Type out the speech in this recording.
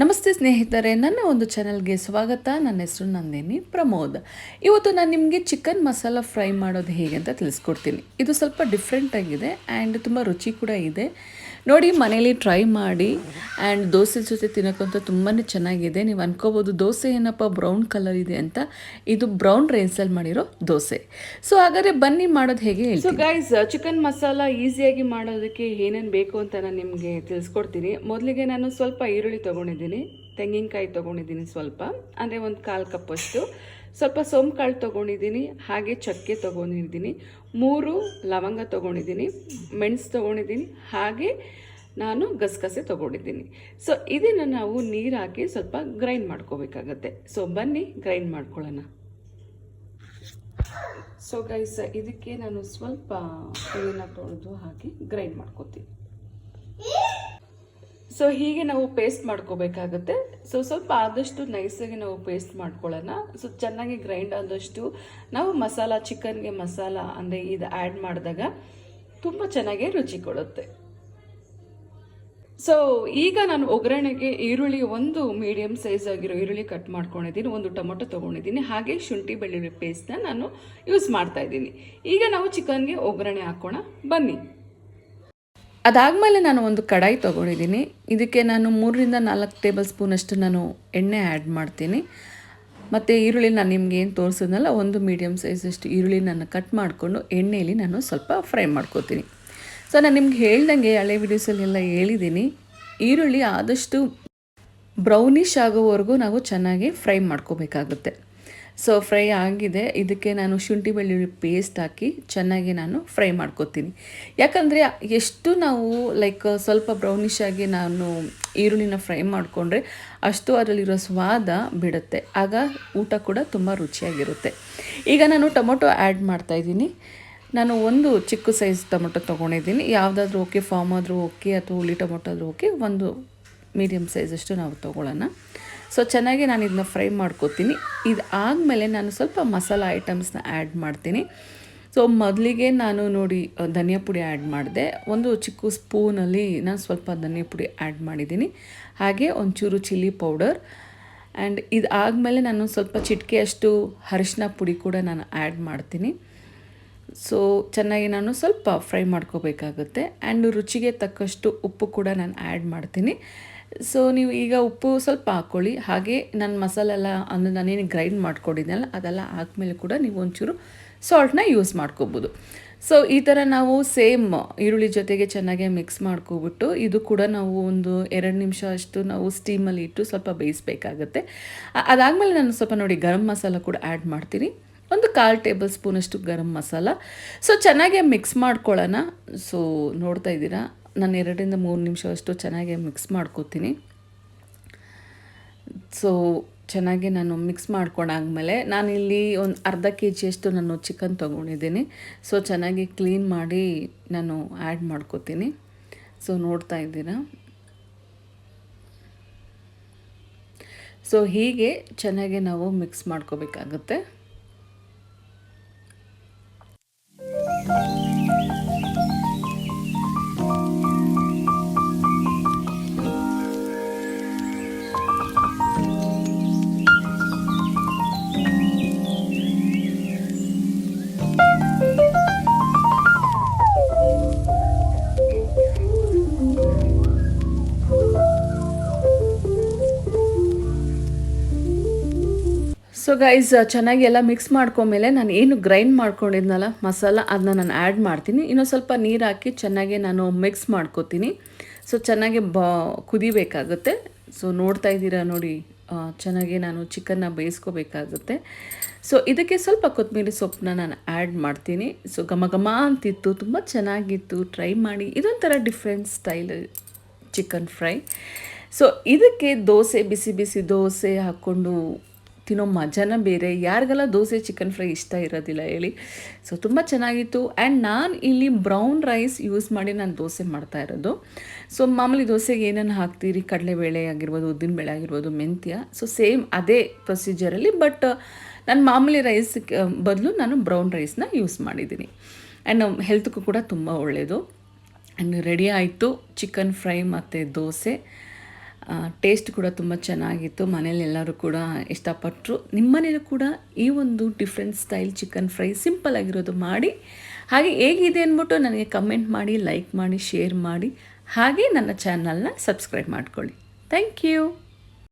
ನಮಸ್ತೆ ಸ್ನೇಹಿತರೆ, ನನ್ನ ಒಂದು ಚಾನಲ್ಗೆ ಸ್ವಾಗತ. ನನ್ನ ಹೆಸರು ನಂದಿನಿ ಪ್ರಮೋದ್. ಇವತ್ತು ನಾನು ನಿಮಗೆ ಚಿಕನ್ ಮಸಾಲ ಫ್ರೈ ಮಾಡೋದು ಹೇಗೆ ಅಂತ ತಿಳಿಸ್ಕೊಡ್ತೀನಿ. ಇದು ಸ್ವಲ್ಪ ಡಿಫ್ರೆಂಟ್ ಆಗಿದೆ ಆ್ಯಂಡ್ ತುಂಬ ರುಚಿ ಕೂಡ ಇದೆ. ನೋಡಿ, ಮನೇಲಿ ಟ್ರೈ ಮಾಡಿ ಆ್ಯಂಡ್ ದೋಸೆ ಜೊತೆ ತಿನ್ನೋಕ್ಕಂತ ತುಂಬಾ ಚೆನ್ನಾಗಿದೆ. ನೀವು ಅನ್ಕೋಬೋದು ದೋಸೆ ಏನಪ್ಪ ಬ್ರೌನ್ ಕಲರ್ ಇದೆ ಅಂತ. ಇದು ಬ್ರೌನ್ ರೈಸಲ್ಲಿ ಮಾಡಿರೋ ದೋಸೆ. ಸೊ ಹಾಗಾದರೆ ಬನ್ನಿ ಮಾಡೋದು ಹೇಗೆ ಸೊ ಗೈಸ್ ಚಿಕನ್ ಮಸಾಲ ಈಸಿಯಾಗಿ ಮಾಡೋದಕ್ಕೆ ಏನೇನು ಬೇಕು ಅಂತ ನಾನು ನಿಮಗೆ ತಿಳಿಸ್ಕೊಡ್ತೀನಿ. ಮೊದಲಿಗೆ ನಾನು ಸ್ವಲ್ಪ ಈರುಳ್ಳಿ ತೊಗೊಂಡಿದ್ದೀನಿ. ತೆಂಗಿನಕಾಯಿ ತೊಗೊಂಡಿದ್ದೀನಿ ಸ್ವಲ್ಪ, ಅಂದರೆ ಒಂದು ಕಾಲು ಕಪ್ಪಷ್ಟು ಸ್ವಲ್ಪ ಸೋಂಕಾಳು ತೊಗೊಂಡಿದ್ದೀನಿ, ಹಾಗೆ ಚಕ್ಕೆ ತೊಗೊಂಡಿದ್ದೀನಿ, ಮೂರು ಲವಂಗ ತೊಗೊಂಡಿದ್ದೀನಿ, ಮೆಣಸು ತೊಗೊಂಡಿದ್ದೀನಿ, ಹಾಗೆ ನಾನು ಗಸಗಸೆ ತೊಗೊಂಡಿದ್ದೀನಿ. ಸೊ ಇದನ್ನು ನಾವು ನೀರು ಹಾಕಿ ಸ್ವಲ್ಪ ಗ್ರೈಂಡ್ ಮಾಡ್ಕೋಬೇಕಾಗತ್ತೆ. ಸೊ ಬನ್ನಿ ಗ್ರೈಂಡ್ ಮಾಡ್ಕೊಳ್ಳೋಣ. ಸೊ ಗೈಸ್ ಇದಕ್ಕೆ ನಾನು ಸ್ವಲ್ಪ ನೀರನ್ನ ತೊಳೆದು ಹಾಕಿ ಗ್ರೈಂಡ್ ಮಾಡ್ಕೋತೀನಿ. ಸೊ ಹೀಗೆ ನಾವು ಪೇಸ್ಟ್ ಮಾಡ್ಕೋಬೇಕಾಗುತ್ತೆ. ಸೊ ಸ್ವಲ್ಪ ಆದಷ್ಟು ನೈಸಾಗಿ ನಾವು ಪೇಸ್ಟ್ ಮಾಡ್ಕೊಳ್ಳೋಣ. ಸೊ ಚೆನ್ನಾಗಿ ಗ್ರೈಂಡ್ ಆದಷ್ಟು ನಾವು ಮಸಾಲ, ಚಿಕನ್ಗೆ ಮಸಾಲ ಅಂದರೆ ಇದು ಆ್ಯಡ್ ಮಾಡಿದಾಗ ತುಂಬ ಚೆನ್ನಾಗಿ ರುಚಿ ಕೊಡುತ್ತೆ. ಸೊ ಈಗ ನಾನು ಒಗ್ಗರಣೆಗೆ ಈರುಳ್ಳಿ ಒಂದು ಮೀಡಿಯಂ ಸೈಜ್ ಆಗಿರೋ ಈರುಳ್ಳಿ ಕಟ್ ಮಾಡ್ಕೊಂಡಿದ್ದೀನಿ. ಒಂದು ಟೊಮೊಟೊ ತೊಗೊಂಡಿದ್ದೀನಿ. ಹಾಗೆ ಶುಂಠಿ, ಬೆಳ್ಳುಳ್ಳಿ ಪೇಸ್ಟ್ನ ನಾನು ಯೂಸ್ ಮಾಡ್ತಾ ಇದ್ದೀನಿ. ಈಗ ನಾವು ಚಿಕನ್ಗೆ ಒಗ್ಗರಣೆ ಹಾಕೋಣ. ಬನ್ನಿ. ಅದಾದಮೇಲೆ ನಾನು ಒಂದು ಕಡಾಯಿ ತೊಗೊಂಡಿದ್ದೀನಿ. ಇದಕ್ಕೆ ನಾನು ಮೂರರಿಂದ ನಾಲ್ಕು ಟೇಬಲ್ ಸ್ಪೂನಷ್ಟು ನಾನು ಎಣ್ಣೆ ಆ್ಯಡ್ ಮಾಡ್ತೀನಿ. ಮತ್ತು ಈರುಳ್ಳಿ ನಾನು ನಿಮ್ಗೆ ಏನು ತೋರಿಸಿದ್ನಲ್ಲ, ಒಂದು ಮೀಡಿಯಮ್ ಸೈಜಷ್ಟು ಈರುಳ್ಳಿ ನಾನು ಕಟ್ ಮಾಡಿಕೊಂಡು ಎಣ್ಣೆಯಲ್ಲಿ ನಾನು ಸ್ವಲ್ಪ ಫ್ರೈ ಮಾಡ್ಕೋತೀನಿ. ಸೊ ನಾನು ನಿಮ್ಗೆ ಹೇಳ್ದಂಗೆ ಹಳೆ ವಿಡಿಯೋಸಲ್ಲೆಲ್ಲ ಹೇಳಿದ್ದೀನಿ. ಈರುಳ್ಳಿ ಆದಷ್ಟು ಬ್ರೌನಿಷ್ ಆಗೋವರೆಗೂ ನಾವು ಚೆನ್ನಾಗಿ ಫ್ರೈ ಮಾಡ್ಕೋಬೇಕಾಗುತ್ತೆ. ಸೊ ಫ್ರೈ ಆಗಿದೆ. ಇದಕ್ಕೆ ನಾನು ಶುಂಠಿ ಬೆಳ್ಳುಳ್ಳಿ ಪೇಸ್ಟ್ ಹಾಕಿ ಚೆನ್ನಾಗಿ ನಾನು ಫ್ರೈ ಮಾಡ್ಕೊತೀನಿ. ಯಾಕಂದರೆ ಎಷ್ಟು ನಾವು ಲೈಕ್ ಸ್ವಲ್ಪ ಬ್ರೌನಿಷ್ ಆಗಿ ನಾನು ಈರುಳ್ಳಿನ ಫ್ರೈ ಮಾಡಿಕೊಂಡ್ರೆ ಅಷ್ಟು ಅದರಲ್ಲಿರೋ ಸ್ವಾದ ಬಿಡುತ್ತೆ. ಆಗ ಊಟ ಕೂಡ ತುಂಬ ರುಚಿಯಾಗಿರುತ್ತೆ. ಈಗ ನಾನು ಟೊಮೊಟೊ ಆ್ಯಡ್ ಮಾಡ್ತಾಯಿದ್ದೀನಿ ನಾನು ಒಂದು ಚಿಕ್ಕ ಸೈಜ್ ಟೊಮೊಟೊ ತೊಗೊಂಡಿದ್ದೀನಿ. ಯಾವುದಾದ್ರೂ ಓಕೆ ಫಾರ್ಮ್ ಆದರೂ ಓಕೆ ಅಥವಾ ಹುಳಿ ಟೊಮೊಟೊ ಆದರೂ ಓಕೆ ಒಂದು ಮೀಡಿಯಮ್ ಸೈಜಷ್ಟು ನಾವು ತೊಗೊಳ್ಳೋಣ. ಸೊ ಚೆನ್ನಾಗಿ ನಾನು ಇದನ್ನ ಫ್ರೈ ಮಾಡ್ಕೋತೀನಿ. ಇದು ಆದಮೇಲೆ ನಾನು ಸ್ವಲ್ಪ ಮಸಾಲ ಐಟಮ್ಸ್ನ ಆ್ಯಡ್ ಮಾಡ್ತೀನಿ. ಸೊ ಮೊದಲಿಗೆ ನಾನು ನೋಡಿ ಧನಿಯಾ ಪುಡಿ ಆ್ಯಡ್ ಮಾಡಿದೆ. ಒಂದು ಚಿಕ್ಕ ಸ್ಪೂನಲ್ಲಿ ನಾನು ಸ್ವಲ್ಪ ಧನಿಯಾ ಪುಡಿ ಆ್ಯಡ್ ಮಾಡಿದ್ದೀನಿ. ಹಾಗೆ ಒಂಚೂರು ಚಿಲ್ಲಿ ಪೌಡರ್ ಆ್ಯಂಡ್ ಇದು ಆದಮೇಲೆ ನಾನು ಸ್ವಲ್ಪ ಚಿಟಿಕೆಯಷ್ಟು ಅರಿಶಿನ ಪುಡಿ ಕೂಡ ನಾನು ಆ್ಯಡ್ ಮಾಡ್ತೀನಿ. ಸೊ ಚೆನ್ನಾಗಿ ನಾನು ಸ್ವಲ್ಪ ಫ್ರೈ ಮಾಡ್ಕೋಬೇಕಾಗುತ್ತೆ. ಆ್ಯಂಡ್ ರುಚಿಗೆ ತಕ್ಕಷ್ಟು ಉಪ್ಪು ಕೂಡ ನಾನು ಆ್ಯಡ್ ಮಾಡ್ತೀನಿ. ಸೊ ನೀವು ಈಗ ಉಪ್ಪು ಸ್ವಲ್ಪ ಹಾಕ್ಕೊಳ್ಳಿ. ಹಾಗೆ ನನ್ನ ಮಸಾಲೆ ಎಲ್ಲ ಅಂದರೆ ನಾನೇನು ಗ್ರೈಂಡ್ ಮಾಡ್ಕೊಂಡಿದ್ದೆನಲ್ಲ ಅದೆಲ್ಲ ಹಾಕ್ಮೇಲೆ ಕೂಡ ನೀವು ಒಂಚೂರು ಸಾಲ್ಟ್ನ ಯೂಸ್ ಮಾಡ್ಕೋಬೋದು. ಸೊ ಈ ಥರ ನಾವು ಸೇಮ್ ಈರುಳ್ಳಿ ಜೊತೆಗೆ ಚೆನ್ನಾಗಿ ಮಿಕ್ಸ್ ಮಾಡ್ಕೊಬಿಟ್ಟು ಇದು ಕೂಡ ನಾವು ಒಂದು ಎರಡು ನಿಮಿಷ ಅಷ್ಟು ನಾವು ಸ್ಟೀಮಲ್ಲಿ ಇಟ್ಟು ಸ್ವಲ್ಪ ಬೇಯಿಸ್ಬೇಕಾಗತ್ತೆ. ಅದಾದಮೇಲೆ ನಾನು ಸ್ವಲ್ಪ ನೋಡಿ ಗರಂ ಮಸಾಲ ಕೂಡ ಆ್ಯಡ್ ಮಾಡ್ತೀನಿ. ಒಂದು ಕಾಲು ಟೇಬಲ್ ಸ್ಪೂನಷ್ಟು ಗರಂ ಮಸಾಲ. ಸೊ ಚೆನ್ನಾಗಿ ಮಿಕ್ಸ್ ಮಾಡ್ಕೊಳ್ಳೋಣ. ಸೊ ನೋಡ್ತಾ ಇದ್ದೀರಾ? ನಾನು ಎರಡರಿಂದ ಮೂರು ನಿಮಿಷ ಅಷ್ಟು ಚೆನ್ನಾಗಿ ಮಿಕ್ಸ್ ಮಾಡ್ಕೋತೀನಿ. ಸೊ ಚೆನ್ನಾಗಿ ನಾನು ಮಿಕ್ಸ್ ಮಾಡ್ಕೊಂಡಾದ್ಮೇಲೆ ನಾನಿಲ್ಲಿ ಒಂದು ಅರ್ಧ ಕೆ ಜಿಯಷ್ಟು ನಾನು ಚಿಕನ್ ತೊಗೊಂಡಿದ್ದೀನಿ. ಸೊ ಚೆನ್ನಾಗಿ ಕ್ಲೀನ್ ಮಾಡಿ ನಾನು ಆ್ಯಡ್ ಮಾಡ್ಕೋತೀನಿ. ಸೊ ನೋಡ್ತಾ ಇದ್ದೀರಾ? ಸೊ ಹೀಗೆ ಚೆನ್ನಾಗಿ ನಾವು ಮಿಕ್ಸ್ ಮಾಡ್ಕೋಬೇಕಾಗುತ್ತೆ. ಸೊ ಗೈಸ್ ಚೆನ್ನಾಗಿ ಎಲ್ಲ ಮಿಕ್ಸ್ ಮಾಡ್ಕೊಂಡ್ಮೇಲೆ ನಾನು ಏನು ಗ್ರೈಂಡ್ ಮಾಡ್ಕೊಂಡಿದ್ನಲ್ಲ, ಮಸಾಲ ಅದನ್ನ ನಾನು ಆ್ಯಡ್ ಮಾಡ್ತೀನಿ. ಇನ್ನೊಂದು ಸ್ವಲ್ಪ ನೀರು ಹಾಕಿ ಚೆನ್ನಾಗಿ ನಾನು ಮಿಕ್ಸ್ ಮಾಡ್ಕೋತೀನಿ. ಸೊ ಚೆನ್ನಾಗಿ ಬ, ಕುದಿಬೇಕಾಗುತ್ತೆ. ಸೊ ನೋಡ್ತಾ ಇದ್ದೀರಾ ನೋಡಿ ಚೆನ್ನಾಗಿ ನಾನು ಚಿಕನ್ನ ಬೇಯಿಸ್ಕೋಬೇಕಾಗುತ್ತೆ. ಸೊ ಇದಕ್ಕೆ ಸ್ವಲ್ಪ ಕೊತ್ತಂಬರಿ ಸೊಪ್ಪನ್ನ ನಾನು ಆ್ಯಡ್ ಮಾಡ್ತೀನಿ. ಸೊ ಘಮ ಘಮ ಅಂತಿತ್ತು, ತುಂಬ ಚೆನ್ನಾಗಿತ್ತು. ಟ್ರೈ ಮಾಡಿ. ಇದೊಂಥರ different style chicken fry so ಇದಕ್ಕೆ ದೋಸೆ, ಬಿಸಿ ಬಿಸಿ ದೋಸೆ ಹಾಕ್ಕೊಂಡು ತಿನ್ನೋ ಮಜಾನ ಬೇರೆ, ಯಾರಿಗೆಲ್ಲ ದೋಸೆ ಚಿಕನ್ ಫ್ರೈ ಇಷ್ಟ ಇರೋದಿಲ್ಲ ಹೇಳಿ. ಸೊ ತುಂಬ ಚೆನ್ನಾಗಿತ್ತು. ಆ್ಯಂಡ್ ನಾನು ಇಲ್ಲಿ ಬ್ರೌನ್ ರೈಸ್ ಯೂಸ್ ಮಾಡಿ ನಾನು ದೋಸೆ ಮಾಡ್ತಾ ಇರೋದು. ಸೊ ಮಾಮೂಲಿ ದೋಸೆಗೆ ಏನೇನು ಹಾಕ್ತೀರಿ? ಕಡಲೆಬೇಳೆ ಆಗಿರ್ಬೋದು, ಉದ್ದಿನಬೇಳೆ ಆಗಿರ್ಬೋದು, ಮೆಂತ್ಯ. ಸೊ ಸೇಮ್ ಅದೇ ಪ್ರೊಸೀಜರಲ್ಲಿ ಬಟ್ ನಾನು ಮಾಮೂಲಿ ರೈಸ್ ಬದಲು ನಾನು ಬ್ರೌನ್ ರೈಸ್ನ ಯೂಸ್ ಮಾಡಿದ್ದೀನಿ. ಆ್ಯಂಡ್ ಹೆಲ್ತ್ಗೂ ಕೂಡ ತುಂಬ ಒಳ್ಳೆಯದು ಆ್ಯಂಡ್ ರೆಡಿ ಆಯಿತು. ಚಿಕನ್ ಫ್ರೈ ಮತ್ತು ದೋಸೆ. ಟೇಸ್ಟ್ ಕೂಡ ತುಂಬ ಚೆನ್ನಾಗಿತ್ತು. ಮನೇಲಿ ಎಲ್ಲರೂ ಕೂಡ ಇಷ್ಟಪಟ್ಟರು ನಿಮ್ಮ ಮನೇಲೂ ಕೂಡ ಈ ಒಂದು different style chicken fry simple ಆಗಿರೋದು ಮಾಡಿ. ಹಾಗೆ ಹೇಗಿದೆ ಅಂದ್ಬಿಟ್ಟು ನನಗೆ ಕಮೆಂಟ್ ಮಾಡಿ ಲೈಕ್ ಮಾಡಿ ಶೇರ್ ಮಾಡಿ. ಹಾಗೆ ನನ್ನ ಚಾನಲ್ನ ಸಬ್ಸ್ಕ್ರೈಬ್ ಮಾಡ್ಕೊಳ್ಳಿ. Thank you